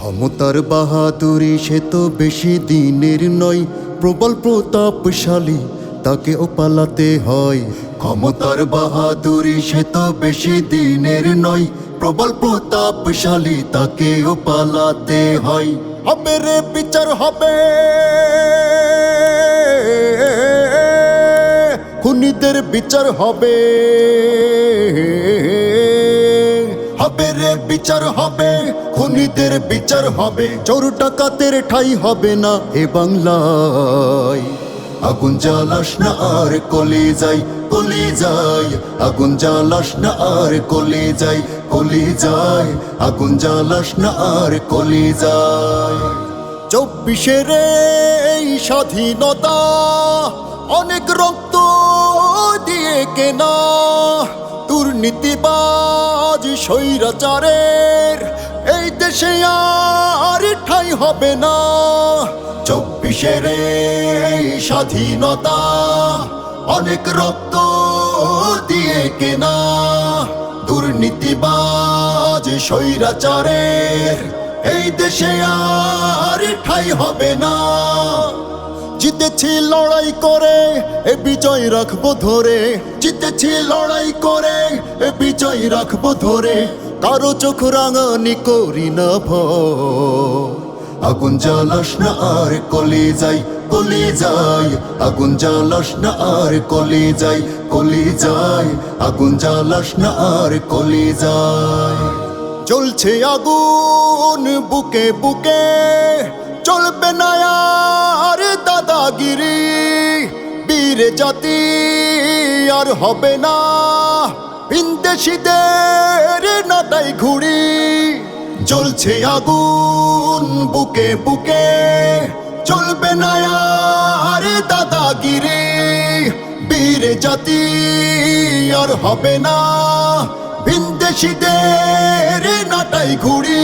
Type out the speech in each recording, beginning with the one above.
ক্ষমতার বাহাদুরি সে তো বেশি দিনের নয়। প্রবল প্রতাপশালী তাকেও পালাতে হয়। ক্ষমতার বাহাদুরি সে তো বেশি দিনের নয়। প্রবল প্রতাপশালী তাকেও পালাতে হয়। হবে রে বিচার হবে। খুনিদের বিচার হবে। হবে রে বিচার হবে, খুনিদের বিচার হবে, চোর টাকাতের ঠাই হবে না এ বাংলায়। আগুন জ্বালাস না আর কলে যাই কলে যাই। আগুন জ্বালাস না আর কলে যাই কলে যাই। আগুন জ্বালাস না আর কলে যাই। চব্বিশের এই স্বাধীনতা অনেক রক্ত দিয়ে কেনা দুর্নীতিবাজ স্বৈরাচারের, এই দেশে আর ঠাই হবে না। চব্বিশের এই স্বাধীনতা অনেক রক্ত দিয়ে কেনা। দুর্নীতিবাজ স্বৈরাচারের, এই দেশে আর ঠাই হবে না। জিতেছি লড়াই করে, এ বিজয় রাখব ধরে। জিতেছি লড়াই করে, এ বিজয় রাখব ধরে। কারও চোখ রাঙানি করি না আগুন জ্বালাস না আর কলে যাই কলে যাই। আগুন জ্বালাস না আর কলে যাই কলে যাই। আগুন জ্বালাস না আর কলে যাই। চলছে আগুন বুকে বুকে, চলবে না জাতি আর হবে না। বিন্দেশিদের নাটাই ঘুড়ি। জ্বলছে আগুন বুকে বুকে। চলবে না আর দাদাগিরি। বীর জাতি আর হবে না। বিন্দেশিদের নাটাই ঘুড়ি।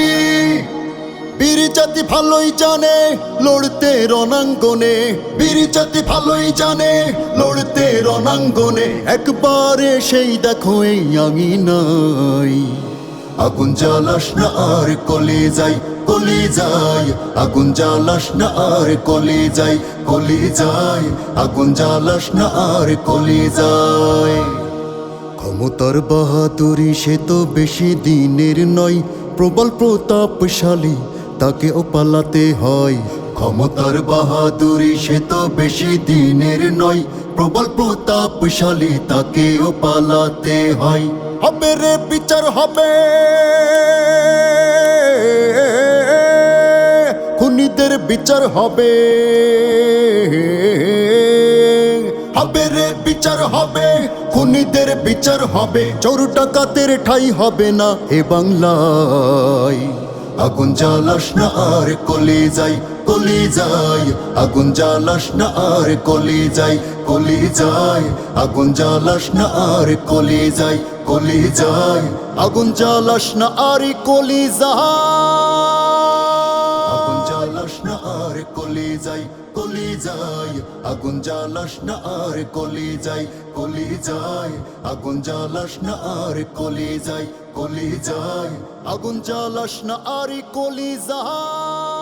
বীর জাতি ভালোই জানে, লড়তে রণাঙ্গনে। বীর জাতি ভালোই জানে, লড়তে রণাঙ্গনে। একবারে সেই দেখো এই আঙিনাই আগুন জ্বালাস না আর কলে যাই কলে যাই। আগুন জ্বালাস না আর কলে যাই কলে যাই। আগুন জ্বালাস না আর কলে যায় ক্ষমতার বাহাদুরি সে তো বেশি দিনের নয়, প্রবল প্রতাপশালী। তাকেও পালাতে হয়। ক্ষমতার বাহাদুরি সে তো বেশি দিনের নয়। প্রবল প্রতাপশালী তাকেও পালাতে হয়। হবে রে বিচার, হবে। খুনিদের বিচার হবে। হবে রে বিচার, হবে। খুনিদের বিচার হবে। চোর টাকাতের ঠাই হবে না এ বাংলায়। আগুন জ্বালাস না আর কলে যাই কলে যাই। আগুন জ্বালাস না আর কলে যাই কলে যাই। আগুন জ্বালাস না আর কলে যাই কলে যাই। আগুন জ্বালাস না আর কলে যাই। আর কলি যাই, কলে যাই, আগুন জ্বালাস না আর কলে যাই কলে যাই, আগুন জ্বালাস না আর কলে যাই কলে যাই, আগুন জ্বালাস না আর কলে যাই।